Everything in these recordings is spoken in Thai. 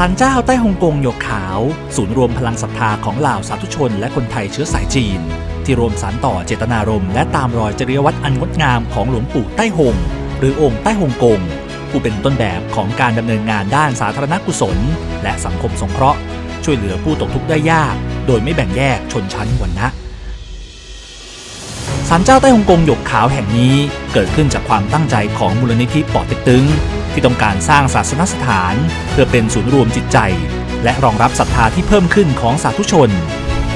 ศาลเจ้าใต้ฮ่องกงหยกขาว ศูนย์รวมพลังศรัทธาของเหล่าสาธุชนและคนไทยเชื้อสายจีน ที่รวมสานต่อเจตนารมณ์และตามรอยจริยวัตรอันงดงามของหลวงปู่ใต้ฮงหรือองค์ใต้ฮ่องกง ผู้เป็นต้นแบบของการดำเนินงานด้านสาธารณกุศล และสังคมสงเคราะห์ ช่วยเหลือผู้ตกทุกข์ได้ยาก โดยไม่แบ่งแยกชนชั้นวรรณะศาลเจ้าใต้ฮ่องกงหยกขาวแห่งนี้เกิดขึ้นจากความตั้งใจของมูลนิธิปอเต็กตึง ที่ต้องการสร้างศาสนสถาน เพื่อเป็นศูนย์รวมจิตใจ และรองรับศรัทธาที่เพิ่มขึ้นของสาธุชน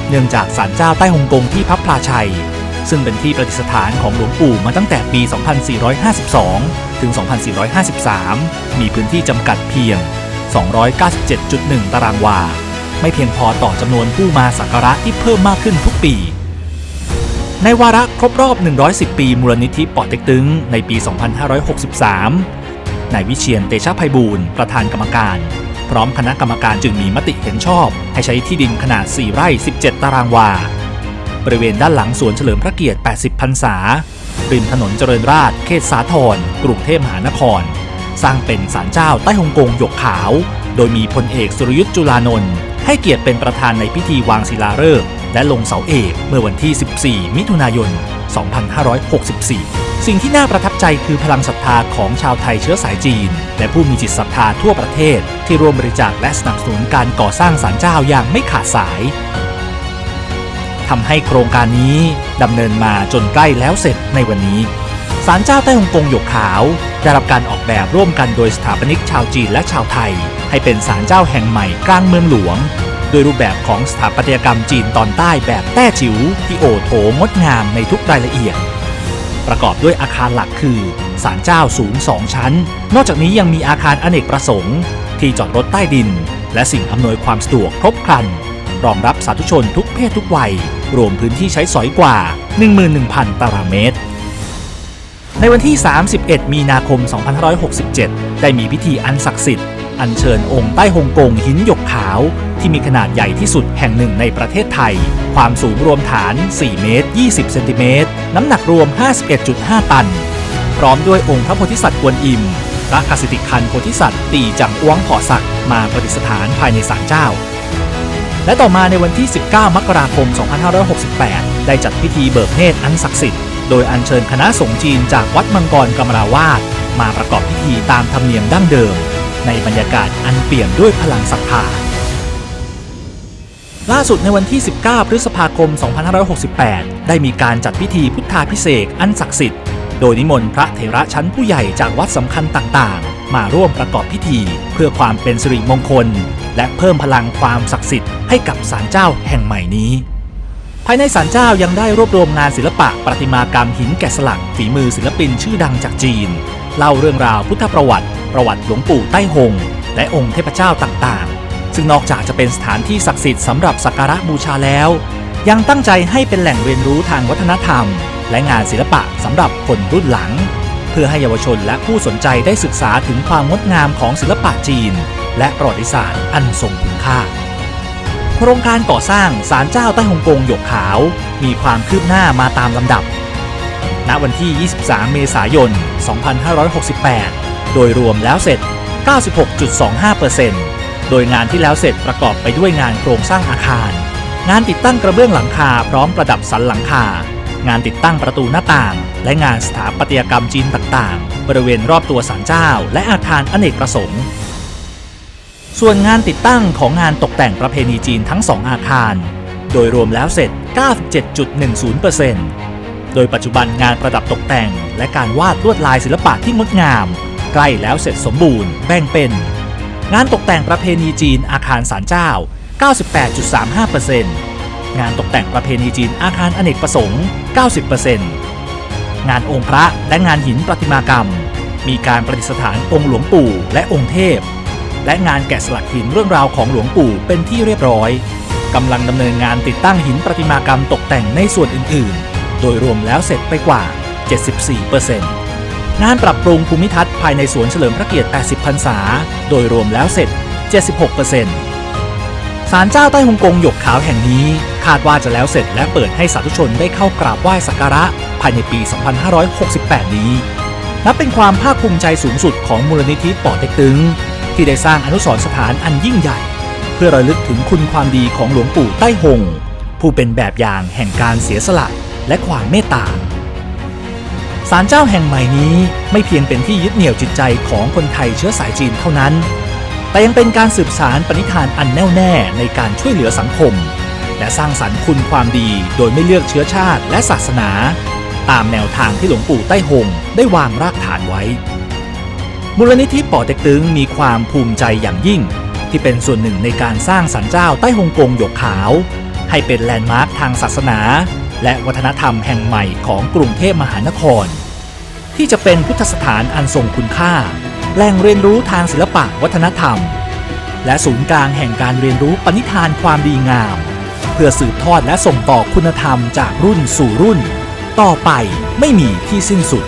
เนื่องจากศาลเจ้าใต้ฮ่องกงที่พับพลาชัย ซึ่งเป็นที่ประดิษฐานของหลวงปู่มาตั้งแต่ปี 2452 ถึง 2453 มีพื้นที่จำกัดเพียง 297.1 ตารางวา ไม่เพียงพอต่อจำนวนผู้มาสักการะที่เพิ่มมากขึ้นทุกปีในวาระครบรอบ 110 ปี มูลนิธิปอเต็กตึง ในปี 2563 นายวิเชียนเตชะไพบูลย์ประธานกรรมการ พร้อมคณะกรรมการจึงมีมติเห็นชอบ ให้ใช้ที่ดินขนาด 4 ไร่ 17 ตารางวา บริเวณด้านหลังสวนเฉลิมพระเกียรติ 80 พรรษา ริมถนนเจริญราษฎร์เขตสาทรกรุงเทพมหานคร สร้างเป็นศาลเจ้าใต้ฮงกงหยกขาว โดยมีพลเอกสุรยุทธ์จุลานนท์ให้เกียรติเป็นประธานในพิธีวางศิลาฤกษ์ และลงเสาเอกเมื่อวันที่ 14 มิถุนายน 2564 สิ่งที่น่าประทับใจคือพลังศรัทธาของชาวไทยเชื้อสายจีน และผู้มีจิตศรัทธาทั่วประเทศ ที่ร่วมบริจาคและสนับสนุนการก่อสร้างศาลเจ้าอย่างไม่ขาดสายทำให้โครงการนี้ดำเนินมาจนใกล้แล้วเสร็จในวันนี้ศาลเจ้าใต้ฮ่องกงหยกขาว ได้รับการออกแบบร่วมกันโดยสถาปนิกชาวจีนและชาวไทย ให้เป็นศาลเจ้าแห่งใหม่กลางเมืองหลวง โดยรูปแบบของสถาปัตยกรรมจีนตอนใต้แบบแต้จิ๋วที่โอโถงดงามในทุกรายละเอียด ประกอบด้วยอาคารหลักคือศาลเจ้าสูง2ชั้น นอกจากนี้ยังมีอาคารอเนกประสงค์ ที่จอดรถใต้ดิน และสิ่งอำนวยความสะดวกครบครัน รองรับสาธุชนทุกเพศทุกวัย รวมพื้นที่ใช้สอยกว่า 11,000 ตารางเมตรในวันที่ 31 มีนาคม 2567 ได้มีพิธีอันศักดิ์สิทธิ์ อัญเชิญองค์ใต้ฮ่องกงหินหยกขาว ที่มีขนาดใหญ่ที่สุดแห่งหนึ่งในประเทศไทย ความสูงรวมฐาน 4 เมตร 20 เซนติเมตร น้ำหนักรวม 51.5 ตัน พร้อมด้วยองค์พระโพธิสัตว์กวนอิม พระกสิติคันโพธิสัตว์ตีจังอ้วงผอศักด์มาประดิษฐานภายในศาลเจ้า และต่อมาในวันที่ 19 มกราคม 2568 ได้จัดพิธีเบิกเนตรอันศักดิ์สิทธิ์ โดยอัญเชิญคณะสงฆ์จีนจากวัดมังกรกำมราวาสมาประกอบพิธีตามธรรมเนียมดั้งเดิม ในบรรยากาศอันเปี่ยมด้วยพลังศรัทธา ล่าสุดในวันที่ 19 พฤษภาคม 2568 ได้มีการจัดพิธีพุทธาพิเศษอันศักดิ์สิทธิ์ โดยนิมนต์พระเถระชั้นผู้ใหญ่จากวัดสำคัญต่างๆ มาร่วมประกอบพิธีเพื่อความเป็นสิริมงคล และเพิ่มพลังความศักดิ์สิทธิ์ให้กับศาลเจ้าแห่งใหม่นี้ ภายในศาลเจ้ายังได้รวบรวมงานศิลปะประติมากรรมหินแกะสลักฝีมือศิลปินชื่อดังจากจีน เล่าเรื่องราวพุทธประวัติ ประวัติหลวงปู่ใต้หง และองค์เทพเจ้าต่างๆ ซึ่งนอกจากจะเป็นสถานที่ศักดิ์สิทธิ์สำหรับสักการะบูชาแล้ว ยังตั้งใจให้เป็นแหล่งเรียนรู้ทางวัฒนธรรม และงานศิลปะสำหรับคนรุ่นหลัง เพื่อให้เยาวชนและผู้สนใจได้ศึกษาถึงความงดงามของศิลปะจีน และประวัติศาสตร์อันทรงคุณค่าโครงการก่อสร้างศาลเจ้าใต้ฮ่องกงหยกขาว มีความคืบหน้ามาตามลำดับ ณ วันที่ 23 เมษายน 2568 โดยรวมแล้วเสร็จ 96.25% โดยงานที่แล้วเสร็จประกอบไปด้วยงานโครงสร้างอาคาร งานติดตั้งกระเบื้องหลังคาพร้อมประดับสันหลังคา งานติดตั้งประตูหน้าต่าง และงานสถาปัตยกรรมจีนต่างๆ บริเวณรอบตัวศาลเจ้า และอาคารอเนกประสงค์ ส่วนงานติดตั้งของงานตกแต่งประเพณีจีนทั้ง2อาคาร โดยรวมแล้วเสร็จ 97.10%โดยปัจจุบันงานประดับตกแต่ง และการวาดลวดลายศิลปะที่งดงาม ใกล้แล้วเสร็จสมบูรณ์แบ่งเป็น งานตกแต่งประเพณีจีนอาคารศาลเจ้า 98.35%งานตกแต่งประเพณีจีนอาคารอเนกประสงค์ 90%งานองค์พระและงานหินประติมากรรม มีการประดิษฐานองค์หลวงปู่และองค์เทพ และงานแกะสลักหินเรื่องราวของหลวงปู่เป็นที่เรียบร้อยกำลังดำเนินงานติดตั้งหินประติมากรรมตกแต่งในส่วนอื่น ๆ โดยรวมแล้วเสร็จไปกว่า 74% งานปรับปรุงภูมิทัศน์ภายในสวนเฉลิมพระเกียรติ 80 พรรษา โดยรวมแล้วเสร็จ 76%ศาลเจ้าใต้ฮ่องกงหยกขาวแห่งนี้ คาดว่าจะแล้วเสร็จและเปิดให้สาธุชนได้เข้ากราบไหว้สักการะ ภายในปี 2568 นี้ นับเป็นความภาคภูมิใจสูงสุดของมูลนิธิป่อเต็กตึง ที่ได้สร้างอนุสรณ์สถานอันยิ่งใหญ่ เพื่อระลึกถึงคุณความดีของหลวงปู่ใต้หง ผู้เป็นแบบอย่างแห่งการเสียสละและความเมตตา ศาลเจ้าแห่งใหม่นี้ไม่เพียงเป็นที่ยึดเหนี่ยวจิตใจของคนไทยเชื้อสายจีนเท่านั้น แต่ยังเป็นการสืบสารปณิธานอันแน่วแน่ในการช่วยเหลือสังคม และสร้างสรรค์คุณความดีโดยไม่เลือกเชื้อชาติและศาสนา ตามแนวทางที่หลวงปู่ใต้หงได้วางรากฐานไว้ มูลนิธิป่อเต็กตึงมีความภูมิใจอย่างยิ่ง ที่เป็นส่วนหนึ่งในการสร้างสันเจ้าใต้ฮงกงหยกขาว ให้เป็นแลนด์มาร์คทางศาสนา และวัฒนธรรมแห่งใหม่ของกรุงเทพมหานคร ที่จะเป็นพุทธสถานอันทรงคุณค่า แหล่งเรียนรู้ทางศิลปะวัฒนธรรม และศูนย์กลางแห่งการเรียนรู้ปณิธานความดีงาม เพื่อสืบทอดและส่งต่อคุณธรรมจากรุ่นสู่รุ่น ต่อไปไม่มีที่สิ้นสุด